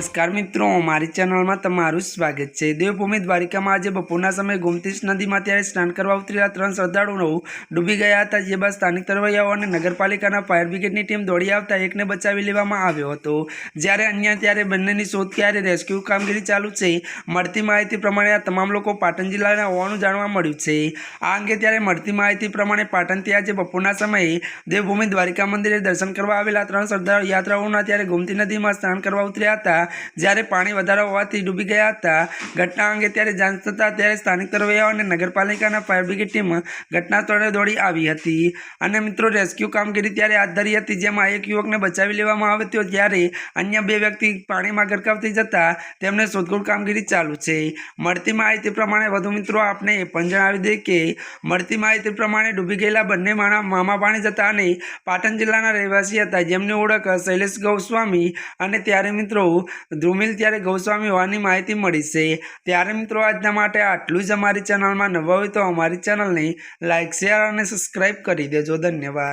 નમસ્કાર મિત્રો, મારી ચેનલમાં તમારું સ્વાગત છે. દેવભૂમિ દ્વારિકામાં આજે બપોરના સમયે ગોમતીસ નદીમાં ત્યારે સ્નાન કરવા ઉતરેલા ત્રણ શ્રદ્ધાળુઓ ડૂબી ગયા હતા, જે બાદ સ્થાનિક તરવૈયાઓ અને નગરપાલિકાના ફાયર બ્રિગેડની ટીમ દોડી આવતા એકને બચાવી લેવામાં આવ્યો હતો. જ્યારે અન્ય ત્યારે બંનેની શોધ ક્યારે રેસ્ક્યુ કામગીરી ચાલુ છે, મળતી માહિતી પ્રમાણે આ તમામ લોકો પાટણ જિલ્લાના હોવાનું જાણવા મળ્યું છે. આ અંગે ત્યારે મળતી માહિતી પ્રમાણે પાટણથી આજે બપોરના સમયે દેવભૂમિ દ્વારિકા મંદિરે દર્શન કરવા આવેલા ત્રણ શ્રદ્ધાળુ યાત્રાઓના ત્યારે ગોમતી નદીમાં સ્નાન કરવા ઉતર્યા હતા. જ્યારે પાણી વધારે હોવાથી ડૂબી ગયા હતા. ઘટના અંગે ત્યારે જાણ થતાં ત્યારે સ્થાનિક તરવૈયાઓ અને નગરપાલિકાના ફાયર બ્રિગેડ ટીમ ઘટના સ્થળે દોડી આવી હતી. અને મિત્રો, રેસ્ક્યુ કામગીરી ત્યારે હાથ ધરી હતી, જેમાં એક યુવકને બચાવી લેવામાં આવ્યો ત્યારે અન્ય બે વ્યક્તિ પાણીમાં ગરકાવ થઈ જતા તેમને શોધખોળ કામગીરી ચાલુ છે. મળતી માહિતી પ્રમાણે વધુ મિત્રો, આપને એ પણ જણાવી દઈએ કે મળતી માહિતી પ્રમાણે ડૂબી ગયેલા બંને માણા મામા પાણી જતા અને પાટણ જિલ્લાના રહેવાસી હતા. જેમની ઓળખ શૈલેષ ગૌસ્વામી અને ત્યારે મિત્રો ધ્રુમિલ ત્યારે ગૌસ્વામી હોવાની માહિતી મળી છે. ત્યારે મિત્રો આજના માટે આટલું જ અમારી ચેનલમાં નવા હોય તો અમારી ચેનલને લાઇક શેર અને સબસ્ક્રાઈબ કરી દેજો. ધન્યવાદ.